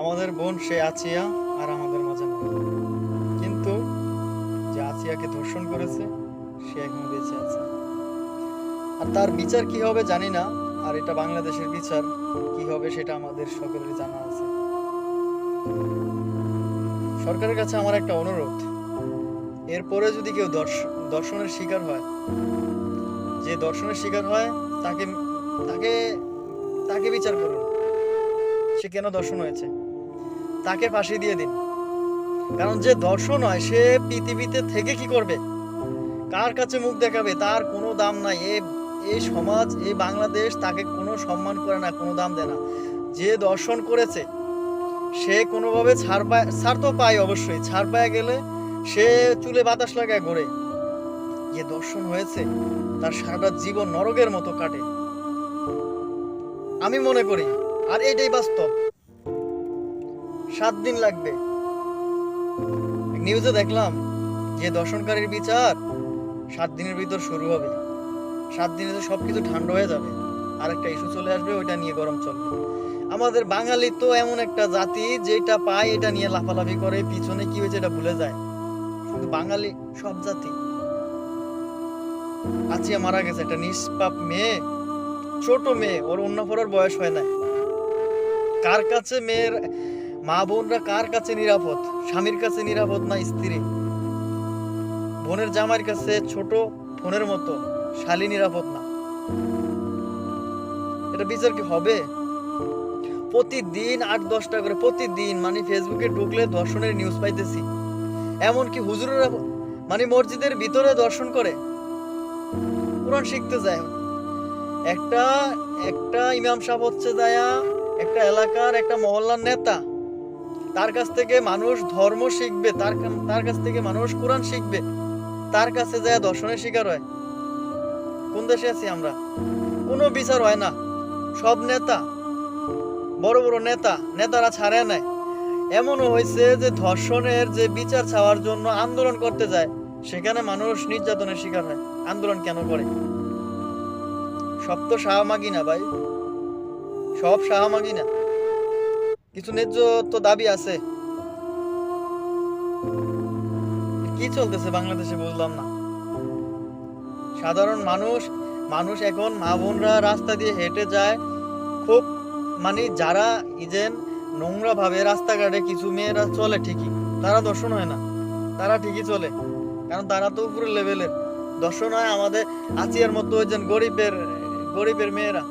আমাদের বোন সে আছিয়া আর আমাদের মাঝে কিন্তু যে আছিয়াকে ধর্ষণ করেছে, সে এখন বেঁচে আছে। আর তার বিচার কি হবে জানি না, আর এটা বাংলাদেশের বিচার, কি হবে সেটা আমাদের সকলের জানা আছে। সরকারের কাছে আমার একটা অনুরোধ, এরপরে যদি কেউ দর্শ- দর্শনের শিকার হয়, যে দর্শনের শিকার হয়, তাকে তাকে তাকে বিচার করুন। সে কেন দর্শন হয়েছে? তাকে ফাঁসি দিয়ে দিন। কারণ যে দর্শন হয়, সে পৃথিবীতে থেকে কি করবে? কার কাছে মুখ দেখাবে? তার কোনো দাম নাই। এ এই সমাজ এই বাংলাদেশ তাকে কোনো সম্মান করে না, কোনো দাম দেয় না। যে দর্শন করেছে, সে কোনোভাবে ছাড় পায়, ছাড় তো পায় অবশ্যই। ছাড় পায় গেলে সে চুলে বাতাস লাগায় ঘোরে। যে দর্শন হয়েছে, তার সারাটা জীবন নরকের মতো কাটে। আমি মনে করি, আর এটাই বাস্তব। সাত দিন লাগবে। নিউজে দেখলাম যে দর্শনকারীর বিচার সাত দিনের ভিতর শুরু হবে। সাত দিনে তো সবকিছু ঠান্ডা হয়ে যাবে। আর একটা ইস্যু চলে আসবে, ওইটা নিয়ে গরম চলবে। আমাদের বাঙালি তো এমন একটা জাতি, যেটা পায় এটা নিয়ে লাফালাফি করে, পিছনে কি হয়েছে এটা ভুলে যায়। শুধু বাঙালি, সব জাতি। আছিয়া মারা গেছে, একটা নিষ্পাপ মেয়ে, ছোট মেয়ে, ওর অন্য পড়ার বয়স হয় না কার কাছে মেয়ের মা বোনরা কার কাছে নিরাপদ? স্বামীর কাছে নিরাপদ না স্ত্রী? বোনের জামাইয়ের কাছে ছোট ফোনের মতো, শালি নিরাপদ না। এটা বিচার কি হবে? প্রতিদিন আট, দশটা করে প্রতিদিন মানে ফেসবুকে ঢুকলে দর্শনের নিউজ পাইতেছি। এমনকি হুজুরেরা মানে মসজিদের ভিতরে দর্শন করে। কোরআন শিখতে যায়। একটা একটা ইমাম সাহেব হচ্ছে যায়া, একটা এলাকার একটা মহল্লার নেতা তার কাছ থেকে মানুষ ধর্ম শিখবে, তার তার কাছ থেকে মানুষ কোরআন শিখবে, তার কাছে যায় দর্শনের শিকার হয়। কোন দেশে আছি আমরা? কোনো বিচার হয় না। সব নেতা, বড় বড় নেতা, নেতারা ছাড়ে নাই। এমনও হয়েছে যে ধর্ষণের যে বিচার ছাওয়ার জন্য আন্দোলন করতে যায়, সেখানে মানুষ নির্যাতনের শিকার হয়। আন্দোলন কেন করে? সব তো শাহমাগি না ভাই। সব শাহমাগি না। কিছু ন্যায্য তো দাবি আছে। কি চলতেছে বাংলাদেশে বুঝলাম না। সাধারণ মানুষ মানুষ এখন মা বোনরা রাস্তা দিয়ে হেঁটে যায়। খুব মানে যারা ইজেন নোংরা ভাবে রাস্তাঘাটে কিছু মেয়েরা চলে ঠিকই, তারা দর্শন হয় না। তারা ঠিকই চলে, কারণ তারা তো উপরের লেভেলের দর্শন হয় আমাদের আচিয়ার মতো ওই যে গরিবের গরিবের মেয়েরা।